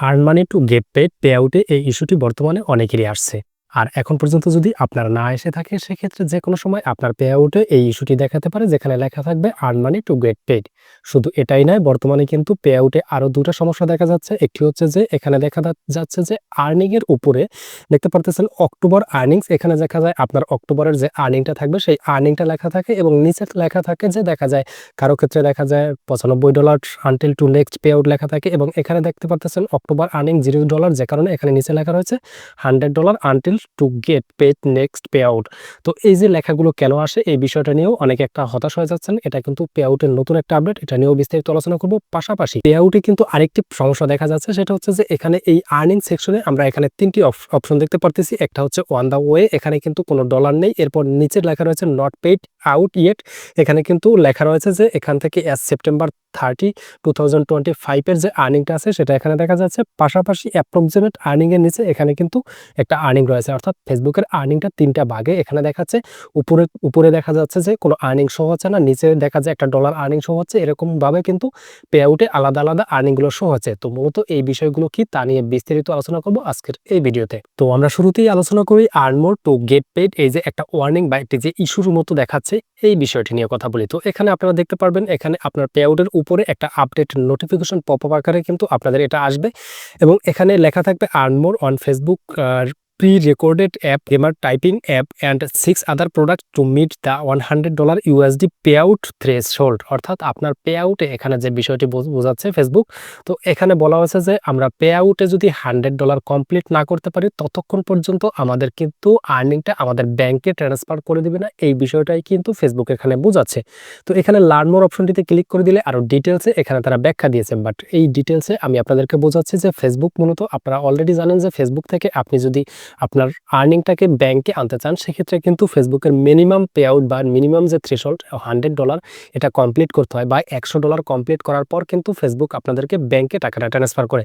Earn money to get paid pay আউটে এই ইস্যুটি বর্তমানে অনেকেরই আসছে। আর এখন পর্যন্ত যদি আপনার না এসে থাকে, সেক্ষেত্রে যে কোনো সময় আপনার পে আউটে এই ইস্যুটি দেখাতে পারে, যেখানে লেখা থাকবে earn money to get paid শুধু এটাই নয়, বর্তমানে কিন্তু পে আউটে আরও দুটো সমস্যা দেখা যাচ্ছে। একটি হচ্ছে যে, এখানে দেখা যাচ্ছে যে আর্নিংয়ের উপরে দেখতে পারতেছেন অক্টোবর আর্নিংস এখানে দেখা যায় আপনার অক্টোবরের যে আর্নিংটা থাকবে, সেই আর্নিংটা লেখা থাকে এবং নিচে লেখা থাকে যে দেখা যায় কারও ক্ষেত্রে দেখা যায় পঁচানব্বই dollar until to next pay out লেখা থাকে এবং এখানে দেখতে পারতেছেন অক্টোবর আর্নিং জিরো ডলার যে কারণে এখানে নিচে লেখা রয়েছে hundred dollar until to get paid next pay out তো এই যে লেখাগুলো কেন আসে, এই বিষয়টা নিয়েও অনেকে একটা হতাশ হয়ে যাচ্ছেন। এটা কিন্তু পে আউটের নতুন একটা আপডেট এটা নিয়েও বিস্তারিত আলোচনা করব। পাশাপাশি পে আউটে কিন্তু আরেকটি সমস্যা দেখা যাচ্ছে, সেটা হচ্ছে যে এখানে এই আর্নিং সেকশনে আমরা এখানে তিনটি অপশন দেখতে পারতেছি। একটা হচ্ছে ওয়ান দা ওয়ে এখানে কিন্তু কোনো ডলার নেই। এরপর নিচে লেখা রয়েছে নট পেড আউট ইয়েট এখানে কিন্তু লেখা রয়েছে যে এখান থেকে as September thirty two thousand twenty ফাইভের যে আর্নিংটা আছে, সেটা এখানে দেখা যাচ্ছে। পাশাপাশি অ্যাপ্রক্সিমেট আর্নিংয়ের নিচে এখানে কিন্তু একটা আর্নিং রয়েছে। অর্থাৎ ফেসবুকের আর্নিংটা তিনটা ভাগে। এখানে দেখাচ্ছে, উপরে উপরে দেখা যাচ্ছে যে কোনো আর্নিং শো হচ্ছে না, নিচে দেখা যায় একটা ডলার আর্নিং শো হচ্ছে, এরকমভাবে কিন্তু পে আউটে আলাদা আলাদা আর্নিংগুলো শো হচ্ছে। তো মূলত এই বিষয়গুলো কি তা নিয়ে বিস্তারিত আলোচনা করব আজকের এই ভিডিওতে। তো আমরা শুরুতেই আলোচনা করি আর্নমোর টু গেট পেড এই যে একটা ওয়ার্নিং বা একটি যে ইস্যুর মতো দেখাচ্ছে, এই বিষয়টি নিয়ে কথা বলি। তো এখানে আপনারা দেখতে পারবেন, এখানে আপনার পে আউটের উপরে একটা আপডেট নোটিফিকেশন পপ আকারে কিন্তু আপনাদের এটা আসবে এবং এখানে লেখা থাকবে earn more on Facebook typing app and six other product to meet the one hundred dollar USD pay out threshold অর্থাৎ আপনার পে আউটে এখানে যে বিষয়টি বোঝ- বোঝাচ্ছে ফেসবুক তো এখানে বলা হয়েছে যে আমরা পে আউটে যদি হান্ড্রেড ডলার কমপ্লিট না করতে পারি, ততক্ষণ পর্যন্ত আমাদের কিন্তু আর্নিংটা আমাদের ব্যাংকে ট্রান্সফার করে দিবে না। এই বিষয়টাই কিন্তু ফেসবুক এখানে বোঝাচ্ছে। তো এখানে লার্ন মোর অপশনটিতে ক্লিক করে দিলে আরও ডিটেলসে এখানে তারা ব্যাখ্যা দিয়েছেন। বাট এই ডিটেলসে আমি আপনাদেরকে বোঝাচ্ছি যে ফেসবুক মূলত, আপনারা অলরেডি জানেন যে ফেসবুক থেকে আপনি যদি আপনার আর্নিংটাকে ব্যাংকে আনতে চান, সেক্ষেত্রে কিন্তু ফেসবুকের মিনিমাম পে আউট বা মিনিমাম যে থ্রেশল্ড হান্ড্রেড ডলার এটা কমপ্লিট করতে হয় বা একশো ডলার কমপ্লিট করার পর কিন্তু ফেসবুক আপনাদেরকে ব্যাংকে টাকাটা ট্রান্সফার করে।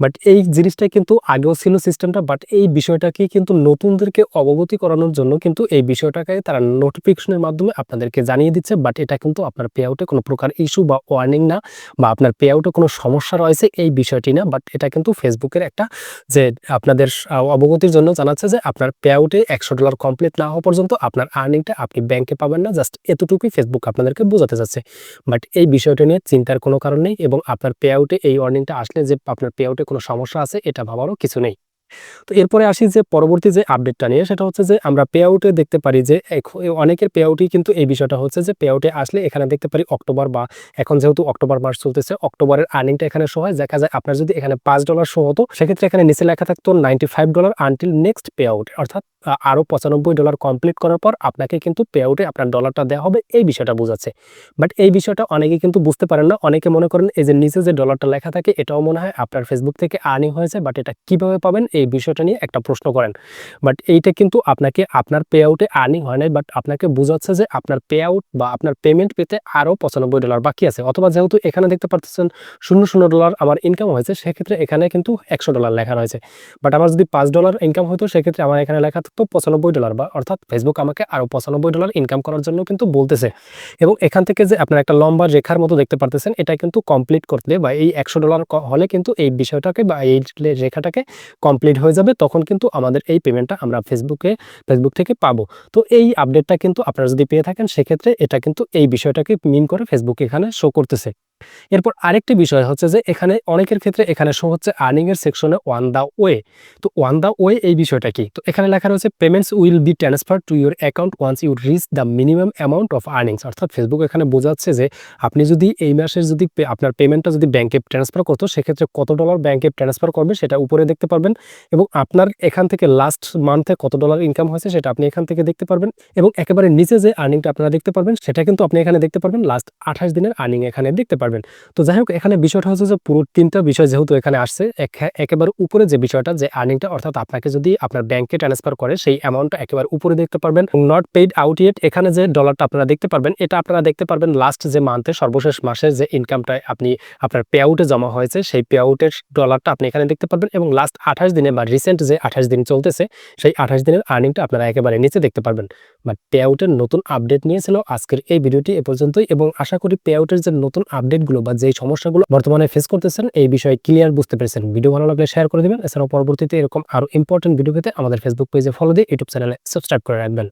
বাট এই জিনিসটা কিন্তু আগেও ছিল সিস্টেমটা বাট এই বিষয়টাকে কিন্তু নতুনদেরকে অবগতি করানোর জন্য কিন্তু এই বিষয়টাকে তারা নোটিফিকেশনের মাধ্যমে আপনাদেরকে জানিয়ে দিচ্ছে বাট এটা কিন্তু আপনার পে আউটে কোনো প্রকার ইস্যু বা ওয়ার্নিং না বা আপনার পে আউটে কোনো সমস্যা রয়েছে এই বিষয়টি না বাট এটা কিন্তু ফেসবুকের একটা যে আপনাদের অবগতির জন্য জানাচ্ছে যে আপনার পে আউটে একশো ডলার কমপ্লিট না হওয়া পর্যন্ত আপনার আর্নিংটা আপনি ব্যাংকে পাবেন না। জাস্ট এতটুকুই ফেসবুক আপনাদেরকে বোঝাতে চাচ্ছে। বাট এই বিষয়টা নিয়ে চিন্তার কোনো কারণ নেই এবং আপনার পেআউটে এই আর্নিংটা আসলে যে আপনার পে আউটে কোনো সমস্যা আছে, এটা ভাবারও কিছু নেই। তো এরপরে আসি যে পরবর্তী যে আপডেটটা নিয়ে, সেটা হচ্ছে যে আমরা পে আউটে দেখতে পারি যে অনেকের পে আউটই কিন্তু এই বিষয়টা হচ্ছে যে পে আউটে আসলে এখানে দেখতে পারি অক্টোবর বা এখন যেহেতু অক্টোবর মাস চলতেছে, অক্টোবরের আর্নিংটা এখানে শো হয়। দেখা যায় আপনার যদি এখানে পাঁচ ডলার শো হতো, সেক্ষেত্রে এখানে নিচে লেখা থাকতো ninety five dollar until next pay out অর্থাৎ আহ, আরও পঁচানব্বই ডলার কমপ্লিট করার পর আপনাকে কিন্তু পে আউটে আপনার ডলারটা দেওয়া হবে এই বিষয়টা বোঝাচ্ছে। বাট এই বিষয়টা অনেকে কিন্তু বুঝতে পারেন না অনেকে মনে করেন এই যে নিচে যে ডলারটা লেখা থাকে এটাও মনে হয় আপনার ফেসবুক থেকে আর্নিং হয়েছে বাট এটা কীভাবে পাবেন এই বিষয়টা নিয়ে একটা প্রশ্ন করেন। বাট এইটা কিন্তু আপনাকে আপনার পে আউটে আর্নিং হয় নাই বাট আপনাকে বোঝাচ্ছে যে আপনার পে আউট বা আপনার পেমেন্ট পেতে আরও পঁচানব্বই ডলার বাকি আছে। অথবা যেহেতু এখানে দেখতে পাচ্ছেন শূন্য শূন্য ডলার আমার ইনকাম হয়েছে সেক্ষেত্রে এখানে কিন্তু একশো ডলার লেখা রয়েছে। বাট আমার যদি পাঁচ ডলার ইনকাম হতো সেক্ষেত্রে আমার এখানে লেখা থাকতো পঁচানব্বই ডলার বা অর্থাৎ ফেসবুক আমাকে আরও পঁচানব্বই ডলার ইনকাম করার জন্য কিন্তু বলতেছে। এবং এখান থেকে যে আপনার একটা লম্বা রেখার মতো দেখতে পারতেছেন, এটা কিন্তু কমপ্লিট করতে বা এই একশো ডলার হলে কিন্তু এই বিষয়টাকে বা এই রেখাটাকে কমপ্লিট হয়ে যাবে, তখন কিন্তু আমাদের এই পেমেন্টটা আমরা ফেসবুকে ফেসবুক থেকে পাবো। তো এই আপডেটটা কিন্তু আপনারা যদি পেয়ে থাকেন, সেক্ষেত্রে এটা কিন্তু এই বিষয়টাকে মিন করে ফেসবুক এখানে শো করতেছে। এরপর আরেকটি বিষয় হচ্ছে যে এখানে অনেকের ক্ষেত্রে এখানে শো হচ্ছে আর্নিংয়ের সেকশনে ওয়ান দা ওয়ে তো ওয়ান দা ওয়ে এই বিষয়টা কি? তো এখানে লেখা রয়েছে payments will be transfer to your account once you reach the minimum amount of earnings অর্থাৎ ফেসবুক এখানে বোঝাচ্ছে যে আপনি যদি এই মাসের যদি আপনার পেমেন্টটা যদি ব্যাংকে ট্রান্সফার করতো, সেক্ষেত্রে কত ডলার ব্যাংকে ট্রান্সফার করবে সেটা উপরে দেখতে পারবেন এবং আপনার এখান থেকে লাস্ট মান্থে কত ডলার ইনকাম হয়েছে সেটা আপনি এখান থেকে দেখতে পারবেন এবং একেবারে নিচে যে আর্নিংটা আপনারা দেখতে পারবেন, সেটা কিন্তু আপনি এখানে দেখতে পারবেন লাস্ট আঠাশ দিনের আর্নিং এখানে দেখতে পারবেন। তো যাই হোক এখানে বিষয়টা হচ্ছে যে পুরো তিনটা বিষয় যেহেতু এখানে আসছে একেবারে উপরে যে বিষয়টা, যে আর্নিংটা অর্থাৎ আপনাকে যদি আপনার ব্যাংকে ট্রান্সফার করে, সেই অ্যামাউন্টটা একেবারে উপরে দেখতে পারবেন নট পেইড আউট ইয়েট এখানে যে ডলারটা আপনারা দেখতে পারবেন, এটা আপনারা দেখতে পারবেন লাস্ট যে মান্থে সর্বশেষ মাসে যে ইনকামটা আপনি আপনার পে আউটে জমা হয়েছে, সেই পে আউটের ডলারটা আপনি এখানে দেখতে পারবেন এবং লাস্ট আঠাশ দিনে বা রিসেন্ট যে আঠাশ দিন চলতেছে, সেই আঠাশ দিনের আর্নিংটা আপনারা একেবারে নিচে দেখতে পারবেন। বাট পে আউটের নতুন আপডেট নিয়েছিল আজকের এই ভিডিওটি এ পর্যন্তই এবং আশা করি পে আউটের যে নতুন আপডেট আপডেটগুলো বা যেই সমস্যাগুলো বর্তমানে ফেস করতেছেন, এই বিষয়ে ক্লিয়ার বুঝতে পেরেছেন। ভিডিও ভালো লাগলে শেয়ার করে দেবেন। এছাড়াও পরবর্তীতে এরকম আরও ইম্পর্টেন্ট ভিডিও পেতে আমাদের ফেসবুক পেজে ফলো দিয়ে ইউটিউব চ্যানেলে সাবস্ক্রাইব করে রাখবেন।